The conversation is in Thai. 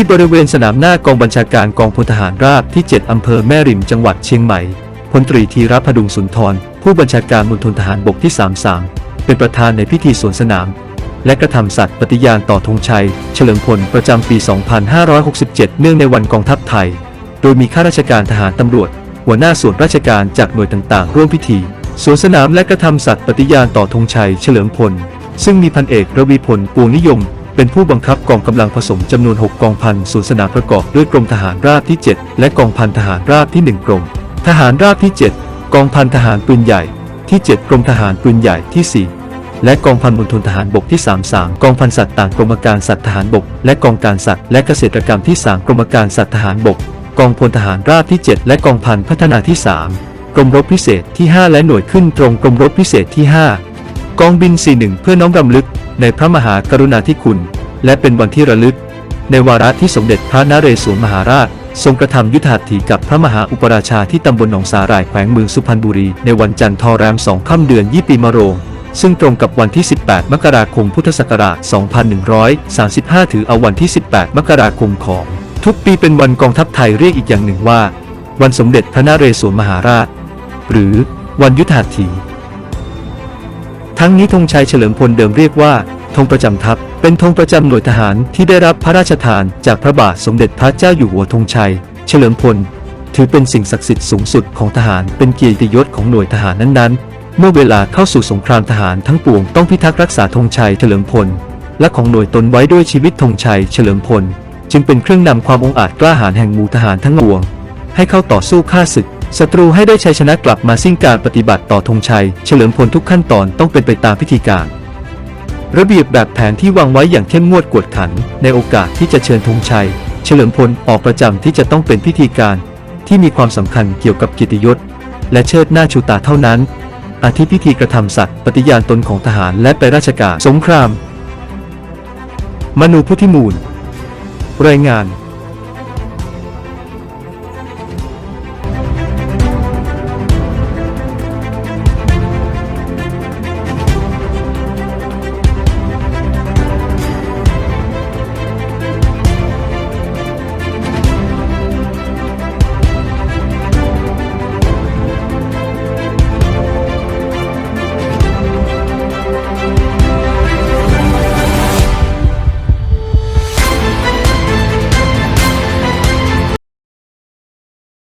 ที่บริเวณสนามหน้ากองบัญชาการกองพลทหารราบที่ 7 อำเภอแม่ริมจังหวัดเชียงใหม่พลตรีธีรพดุงสุนทร ผู้บัญชาการมณฑลทหารบกที่ 33 เป็นประธานในพิธีสวนสนาม และกระทำสัตย์ปฏิญาณต่อธงชัย เฉลิมพลประจำปี 2567 เนื่องในวันกองทัพไทย โดยมีข้าราชการทหารตำรวจ หัวหน้าส่วนราชการจากหน่วยต่างๆ ร่วมพิธีสวนสนามและกระทำสัตย์ปฏิญาณต่อธงชัย เฉลิมพล ซึ่งมีพันเอกระวีพลปวงนิยม เป็นผู้บังคับกองกำลังผสมจำนวน 6 กองพันสวนสนามประกอบด้วยกรมทหารราบที่ 7 และกองพันทหารราบที่ 1 กรม ทหารราบที่ 7 กองพันทหารปืนใหญ่ที่ 7 กรมทหารปืนใหญ่ที่ 4 และกองพันมณฑลทหารบกที่ 33 กองพันสัตว์ต่างกรมการสัตว์ทหารบก และกองการสัตว์และเกษตรกรรมที่ 3 กรมการสัตว์ทหารบก กองพลทหารราบที่ 7 และกองพันพัฒนาที่ 3 กรมรบพิเศษที่ 5 และหน่วยขึ้นตรงกรมรบพิเศษที่ 5 กองบิน 41 เพื่อน้อมรำลึก ในพระมหากรุณาธิคุณ และเป็นวันที่ระลึก ในวาระที่สมเด็จพระนเรศวรมหาราช ทรงกระทำยุทธหัตถีกับพระมหาอุปราชาที่ตำบลหนองสาหร่ายแขวงเมืองสุพรรณบุรี ในวันจันทร์ทอแรมสองค่ำเดือนยี่ปีมะโรง ซึ่งตรงกับวันที่ 18 มกราคมพุทธศักราช 2135 ถือเอาวันที่ 18 มกราคมของ ทุกปีเป็นวันกองทัพไทยเรียกอีกอย่างหนึ่งว่า วันสมเด็จพระนเรศวรมหาราช หรือวันยุทธหัตถี ทั้งนี้ธงชัยเฉลิมพลเดิมเรียกว่าธงประจำทัพ เป็นธงประจำหน่วยทหารที่ได้รับพระราชทานจากพระบาทสมเด็จพระเจ้าอยู่หัวธงชัย เฉลิมพล ถือเป็นสิ่งศักดิ์สิทธิ์สูงสุดของทหารเป็นเกียรติยศของหน่วยทหารนั้นๆ เมื่อเวลาเข้าสู่สงครามทหารทั้งปวงต้องพิทักษ์รักษาธงชัยเฉลิมพล และของหน่วยตนไว้ด้วยชีวิตธงชัยเฉลิมพล จึงเป็นเครื่องนำความองอาจกล้าหาญแห่งหมู่ทหารทั้งปวง ให้เข้าต่อสู้ฆ่าศึก ศัตรูให้ได้ชัยชนะกลับมาสิ้นการปฏิบัติต่อธงชัย เฉลิมพลทุกขั้นตอนต้องเป็นไปตามพิธีการ ระเบียบแบบแผนที่วางไว้อย่างเข้มงวดกวดขัน ในโอกาสที่จะเชิญธงชัย เฉลิมพลออกประจำที่จะต้องเป็นพิธีการ ที่มีความสำคัญเกี่ยวกับกียรติยศ และเชิดหน้าชูตาเท่านั้น อาทิพิธีกระทำสัตย์ปฏิญาณตนของทหารและไปราชการสงคราม มนูพุทธิมูล รายงาน